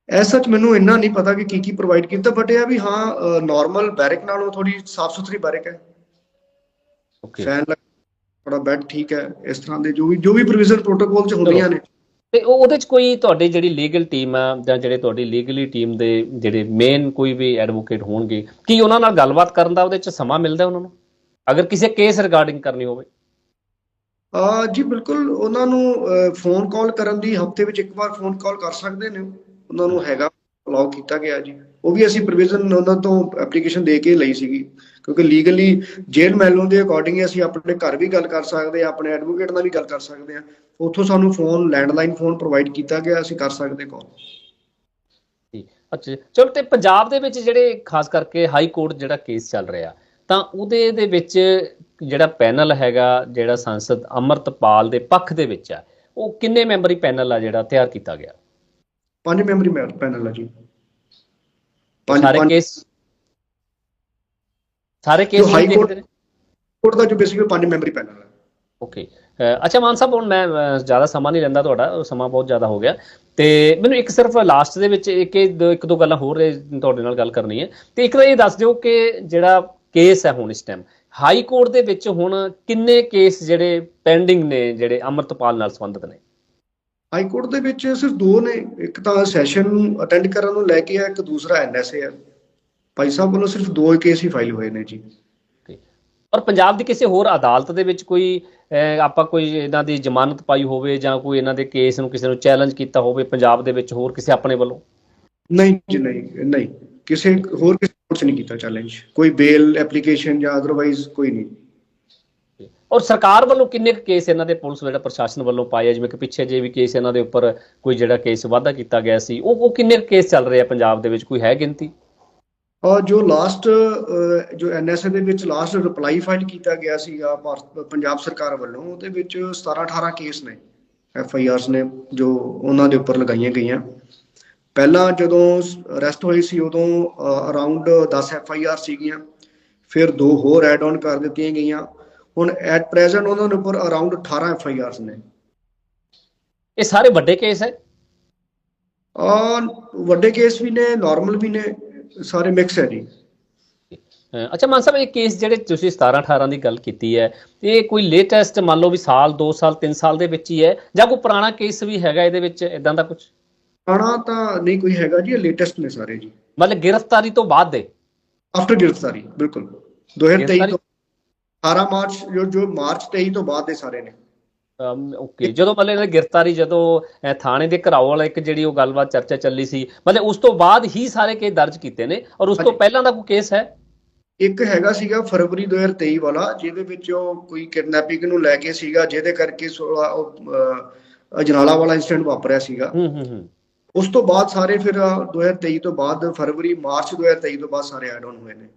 ਐਸ ਸੱਚ ਮੈਨੂੰ ਇੰਨਾ ਨਹੀਂ ਪਤਾ ਕਿ ਕੀ ਕੀ ਪ੍ਰੋਵਾਈਡ ਕੀਤਾ ਬਟ ਇਹ ਆ ਵੀ ਹਾਂ ਨਾਰਮਲ ਬੈਰਕ ਨਾਲੋਂ ਥੋੜੀ ਸਾਫ਼ ਸੁਥਰੀ ਬੈਰਕ ਹੈ ਓਕੇ ਫੈਨ ਥੋੜਾ ਬੈੱਡ ਠੀਕ ਹੈ ਇਸ ਤਰ੍ਹਾਂ ਦੇ ਜੋ ਵੀ ਜੋ ਵੀ ਪ੍ਰੋਵੀਜ਼ਨ ਪ੍ਰੋਟੋਕੋਲ ਚ ਹੁੰਦੀਆਂ ਨੇ। ਤੇ ਉਹਦੇ ਚ ਕੋਈ ਤੁਹਾਡੀ ਜਿਹੜੀ ਲੀਗਲ ਟੀਮ ਆ ਜਾਂ ਜਿਹੜੇ ਤੁਹਾਡੀ ਲੀਗਲੀ ਟੀਮ ਦੇ ਜਿਹੜੇ ਮੇਨ ਕੋਈ ਵੀ ਐਡਵੋਕੇਟ ਹੋਣਗੇ, ਕੀ ਉਹਨਾਂ ਨਾਲ ਗੱਲਬਾਤ ਕਰਨ ਦਾ ਉਹਦੇ ਚ ਸਮਾਂ ਮਿਲਦਾ ਉਹਨਾਂ ਨੂੰ? ਅਗਰ ਕਿਸੇ ਕੇਸ ਰਿਗਾਰਡਿੰਗ ਕਰਨੀ ਹੋਵੇ। ਆ ਜੀ ਬਿਲਕੁਲ, ਉਹਨਾਂ ਨੂੰ ਫੋਨ ਕਾਲ ਕਰਨ ਦੀ ਹਫ਼ਤੇ ਵਿੱਚ ਇੱਕ ਵਾਰ ਫੋਨ ਕਾਲ ਕਰ ਸਕਦੇ ਨੇ। ਉਹਨਾਂ ਨੂੰ ਹੈਗਾ ਅਲਾਉ ਕੀਤਾ ਗਿਆ ਜੀ। ਉਹ ਵੀ ਅਸੀਂ ਪ੍ਰੋਵੀਜ਼ਨ ਉਹਨਾਂ ਤੋਂ ਐਪਲੀਕੇਸ਼ਨ ਦੇ ਕੇ ਲਈ ਸੀਗੀ। ਕਿਉਂਕਿ ਲੀਗਲੀ ਜੇਲ੍ਹ ਮੈਲੋਂ ਦੇ ਅਕੋਰਡਿੰਗ ਅਸੀਂ ਆਪਣੇ ਘਰ ਵੀ ਗੱਲ ਕਰ ਸਕਦੇ ਆ ਆਪਣੇ ਐਡਵੋਕੇਟ ਨਾਲ ਵੀ ਗੱਲ ਕਰ ਸਕਦੇ ਆ ਉੱਥੋਂ ਸਾਨੂੰ ਫੋਨ ਲੈਂਡਲਾਈਨ ਫੋਨ ਪ੍ਰੋਵਾਈਡ ਕੀਤਾ ਗਿਆ ਅਸੀਂ ਕਰ ਸਕਦੇ ਕਾਲ ਅੱਛਾ। ਚਲੋ ਤੇ ਪੰਜਾਬ ਦੇ ਵਿੱਚ ਜਿਹੜੇ ਖਾਸ ਕਰਕੇ ਹਾਈ ਕੋਰਟ ਜਿਹੜਾ ਕੇਸ ਚੱਲ ਰਿਹਾ ਤਾਂ ਉਹਦੇ ਦੇ ਵਿੱਚ ਜਿਹੜਾ ਪੈਨਲ ਹੈਗਾ ਜਿਹੜਾ ਸੰਸਦ ਅਮਰਤਪਾਲ ਦੇ ਪੱਖ ਦੇ ਵਿੱਚ ਆ ਉਹ ਕਿੰਨੇ ਮੈਂਬਰੀ ਪੈਨਲ ਆ ਜਿਹੜਾ ਤਿਆਰ ਕੀਤਾ ਗਿਆ? ਪੰਜ ਮੈਂਬਰੀ ਪੈਨਲ ਆ ਜੀ। ਸਾਰੇ ਕੇਸ ਸਾਰੇ ਕੇਸ ਹਾਈ ਕੋਰਟ- ਦਾ ਜੋ ਬੇਸਿਕਲੀ ਪੰਜ ਮੈਂਬਰੀ ਪੈਨਲ ਹੈ ਓਕੇ ਅੱਛਾ ਮਾਨ ਸਾਹਿਬ ਹੁਣ ਮੈਂ ਜ਼ਿਆਦਾ ਸਮਾਂ ਨਹੀਂ ਲੈਂਦਾ ਤੁਹਾਡਾ ਸਮਾਂ ਬਹੁਤ ਜ਼ਿਆਦਾ ਹੋ ਗਿਆ। ਤੇ ਮੈਨੂੰ ਇੱਕ ਸਿਰਫ ਲਾਸਟ ਦੇ ਵਿੱਚ ਇੱਕ ਇੱਕ ਦੋ ਗੱਲਾਂ ਹੋਰ ਤੁਹਾਡੇ ਨਾਲ ਗੱਲ ਕਰਨੀ ਹੈ। ਤੇ ਇੱਕ ਤਾਂ ਇਹ ਦੱਸ ਦਿਓ ਕਿ ਜਿਹੜਾ ਕੇਸ ਹੈ ਹੁਣ ਇਸ ਟਾਈਮ ਹਾਈ ਕੋਰਟ ਦੇ ਵਿੱਚ ਹੁਣ ਕਿੰਨੇ ਕੇਸ ਜਿਹੜੇ ਪੈਂਡਿੰਗ ਨੇ ਜਿਹੜੇ ਅਮਰਤਪਾਲ ਨਾਲ ਸੰਬੰਧਿਤ ਨੇ? ਹਾਈ ਕੋਰਟ ਦੇ ਵਿੱਚ ਸਿਰਫ ਦੋ ਨੇ ਇੱਕ ਤਾਂ ਸੈਸ਼ਨ ਅਟੈਂਡ ਕਰਨ ਨੂੰ ਲੈ ਕੇ ਆ ਇੱਕ ਦੂਸਰਾ ਐਨਐਸਏ ਆ। ਭਾਈ ਸਾਹਿਬ ਵੱਲੋਂ ਸਿਰਫ ਦੋ ਹੀ ਕੇਸ ਹੀ ਫਾਈਲ ਹੋਏ ਨੇ ਜੀ। ਔਰ ਪੰਜਾਬ ਦੀ ਕਿਸੇ ਹੋਰ ਅਦਾਲਤ ਦੇ ਵਿੱਚ ਕੋਈ ਆਪਾਂ ਕੋਈ ਇਹਨਾਂ ਦੀ ਜ਼ਮਾਨਤ ਪਾਈ ਹੋਵੇ ਜਾਂ ਕੋਈ ਇਹਨਾਂ ਦੇ ਕੇਸ ਨੂੰ ਕਿਸੇ ਨੂੰ ਚੈਲੰਜ ਕੀਤਾ ਹੋਵੇ ਪੰਜਾਬ ਦੇ ਵਿੱਚ ਹੋਰ ਕਿਸੇ ਆਪਣੇ ਵੱਲੋਂ? ਨਹੀਂ ਜੀ ਨਹੀਂ ਨਹੀਂ। ਕਿਸੇ ਹੋਰ ਕਿਸੇ ਕੋਰਟ ਨਹੀਂ ਕੀਤਾ ਚੈਲੰਜ ਕੋਈ ਬੇਲ ਐਪਲੀਕੇਸ਼ਨ ਜਾਂ ਅਦਰਵਾਈਜ਼ ਕੋਈ ਨਹੀਂ। ਔਰ ਸਰਕਾਰ ਵੱਲੋਂ ਕਿੰਨੇ ਕੁ ਕੇਸ ਇਹਨਾਂ ਦੇ ਪੁਲਿਸ ਜਿਹੜਾ ਪ੍ਰਸ਼ਾਸਨ ਵੱਲੋਂ ਪਾਏ ਜਿਵੇਂ ਕਿ ਪਿੱਛੇ ਜੇ ਵੀ ਕੇਸ ਇਹਨਾਂ ਦੇ ਉੱਪਰ ਕੋਈ ਜਿਹੜਾ ਕੇਸ ਵਾਧਾ ਕੀਤਾ ਗਿਆ ਸੀ ਉਹ ਉਹ ਕਿੰਨੇ ਕੁ ਕੇਸ ਚੱਲ ਰਹੇ ਆ ਪੰਜਾਬ ਦੇ ਵਿੱਚ? ਕੋਈ ਹੈ ਗਿਣਤੀ? ਔਰ ਜੋ ਲਾਸਟ ਜੋ ਐਨਐਸਏ ਦੇ ਵਿੱਚ ਲਾਸਟ ਰਿਪਲਾਈ ਫਾਈਲ ਕੀਤਾ ਗਿਆ ਸੀਗਾ ਪੰਜਾਬ ਸਰਕਾਰ ਵੱਲੋਂ ਉਹਦੇ ਵਿੱਚ 17 18 ਕੇਸ ਨੇ ਐਫ ਆਈ ਆਰਸ ਨੇ ਜੋ ਉਹਨਾਂ ਦੇ ਉੱਪਰ ਲਗਾਈਆਂ ਗਈਆਂ। ਪਹਿਲਾਂ ਜਦੋਂ ਅਰੈਸਟ ਹੋਈ ਸੀ ਉਦੋਂ ਅਰਾਊਂਡ 10 ਐਫ ਆਈ ਆਰ ਸੀਗੀਆਂ ਫਿਰ ਦੋ ਹੋਰ ਐਡ ਆਨ ਕਰ ਦਿੱਤੀਆਂ ਗਈਆਂ। ਹੁਣ ਐਟ ਪ੍ਰੈਜ਼ੈਂਟ ਉਹਨਾਂ ਦੇ ਉੱਪਰ ਅਰਾਊਂਡ 18 ਐਫ ਆਈ ਆਰਸ ਨੇ। ਇਹ ਸਾਰੇ ਵੱਡੇ ਕੇਸ ਹੈ? ਆ ਵੱਡੇ ਕੇਸ ਵੀ ਨੇ ਨਾਰਮਲ ਵੀ ਨੇ। ਸਾਰੇ ਮਿਕਸ ਹੈ ਜੀ। ਅੱਛਾ ਮਾਨ ਸਾਹਿਬ ਇਹ ਕੇਸ ਜਿਹੜੇ ਤੁਸੀਂ 17 18 ਦੀ ਗੱਲ ਕੀਤੀ ਹੈ ਇਹ ਕੋਈ ਲੇਟੈਸਟ ਮੰਨ ਲਓ ਵੀ ਸਾਲ 2 ਸਾਲ 3 ਸਾਲ ਦੇ ਵਿੱਚ ਹੀ ਹੈ ਜਾਂ ਕੋਈ ਪੁਰਾਣਾ ਕੇਸ ਵੀ ਹੈਗਾ ਇਹਦੇ ਵਿੱਚ ਇਦਾਂ ਦਾ ਕੁਝ ਆਣਾ ਤਾਂ ਨਹੀਂ ਕੋਈ ਹੈਗਾ ਜੀ ਇਹ ਲੇਟੈਸਟ ਨੇ ਸਾਰੇ ਜੀ। ਮਤਲਬ ਗ੍ਰਿਫਤਾਰੀ ਤੋਂ ਬਾਅਦ ਦੇ? ਆਫਟਰ ਗ੍ਰਿਫਤਾਰੀ ਬਿਲਕੁਲ। 2023 ਗ੍ਰਿਫਤਾਰੀ- ਤੋਂ 18 ਮਾਰਚ ਜੋ ਜੋ ਮਾਰਚ 23 ਤੋਂ ਬਾਅਦ ਦੇ ਸਾਰੇ ਨੇ। ਓਕੇ ਜਦੋਂ ਮਤਲਬ ਇਹਨਾਂ ਦੀ ਗ੍ਰਿਫਤਾਰੀ ਜਦੋਂ ਥਾਣੇ ਦੇ ਘਰਾਓ ਵਾਲਾ ਇੱਕ ਜਿਹੜੀ ਉਹ ਗੱਲਬਾਤ ਚਰਚਾ ਚੱਲੀ ਸੀ ਮਤਲਬ ਉਸ ਤੋਂ ਬਾਅਦ ਹੀ ਸਾਰੇ ਕੇਸ ਦਰਜ ਕੀਤੇ ਨੇ ਔਰ ਉਸ ਤੋਂ। ਪਹਿਲਾਂ ਦਾ ਕੋਈ ਕੇਸ ਹੈ? ਇੱਕ ਹੈਗਾ ਸੀਗਾ ਫਰਵਰੀ 2023 ਵਾਲਾ ਜਿਹਦੇ ਵਿੱਚ ਉਹ ਕੋਈ ਕਿਡਨੈਪਿੰਗ ਨੂੰ ਲੈ ਕੇ ਸੀਗਾ ਜਿਹਦੇ ਕਰਕੇ ਉਹ ਅਜਨਾਲਾ ਵਾਲਾ ਇਨਸੀਡੈਂਟ ਵਾਪਰਿਆ ਸੀਗਾ। ਹੂੰ ਹੂੰ ਹੂੰ। ਉਸ ਤੋਂ ਬਾਅਦ ਸਾਰੇ ਫਿਰ 2023 ਤੋਂ ਬਾਅਦ ਫਰਵਰੀ ਮਾਰਚ 2023 ਤੋਂ ਬਾਅਦ ਸਾਰੇ ਐਡ ਆਨ ਹੋਏ ਨੇ।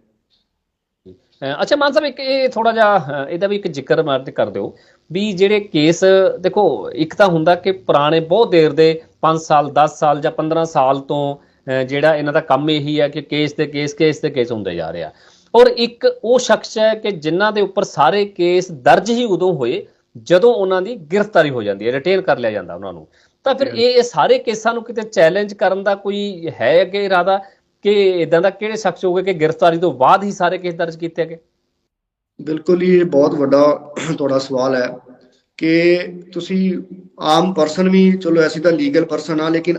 ਅੱਛਾ ਮਾਨ ਸਾਹਿਬ ਇੱਕ ਇਹ ਥੋੜਾ ਜਿਹਾ ਇਹਦਾ ਵੀ ਇੱਕ ਜ਼ਿਕਰ ਮਾਰ ਕਰ ਦਿਓ ਵੀ ਜਿਹੜੇ ਕੇਸ ਦੇਖੋ ਇੱਕ ਤਾਂ ਹੁੰਦਾ ਕਿ ਪੁਰਾਣੇ ਬਹੁਤ ਦੇਰ ਦੇ 5 ਸਾਲ 10 ਸਾਲ ਜਾਂ 15 ਸਾਲ ਤੋਂ ਜਿਹੜਾ ਇਹਨਾਂ ਦਾ ਕੰਮ ਇਹੀ ਹੈ ਕਿ ਕੇਸ ਤੇ ਕੇਸ ਕੇਸ ਤੇ ਕੇਸ ਹੁੰਦੇ ਜਾ ਰਿਹਾ ਔਰ ਇੱਕ ਉਹ ਸ਼ਖਸ ਹੈ ਕਿ ਜਿਨ੍ਹਾਂ ਦੇ ਉੱਪਰ ਸਾਰੇ ਕੇਸ ਦਰਜ ਹੀ ਉਦੋਂ ਹੋਏ ਜਦੋਂ ਉਹਨਾਂ ਦੀ ਗ੍ਰਿਫਤਾਰੀ ਹੋ ਜਾਂਦੀ ਹੈ ਰਿਟੇਨ ਕਰ ਲਿਆ ਜਾਂਦਾ ਉਹਨਾਂ ਨੂੰ। ਤਾਂ ਫਿਰ ਇਹ ਇਹ ਸਾਰੇ ਕੇਸਾਂ ਨੂੰ ਕਿਤੇ ਚੈਲੰਜ ਕਰਨ ਦਾ ਕੋਈ ਹੈ ਅੱਗੇ ਇਰਾਦਾ? ਕਿ ਇਦਾਂ ਦਾ ਕਿਹੜੇ ਸ਼ਖਸ ਹੋਗੇ ਕਿ ਗ੍ਰਿਫਤਾਰੀ ਤੋਂ ਬਾਅਦ ਹੀ ਸਾਰੇ ਕੇਸ ਦਰਜ ਕੀਤੇ ਗਏ? ਬਿਲਕੁਲ ਹੀ ਇਹ ਬਹੁਤ ਵੱਡਾ ਤੁਹਾਡਾ ਸਵਾਲ ਹੈ ਕਿ ਤੁਸੀਂ ਆਮ ਪਰਸਨ ਵੀ, ਚਲੋ ਅਸੀਂ ਤਾਂ ਲੀਗਲ ਪਰਸਨ ਆ, ਲੇਕਿਨ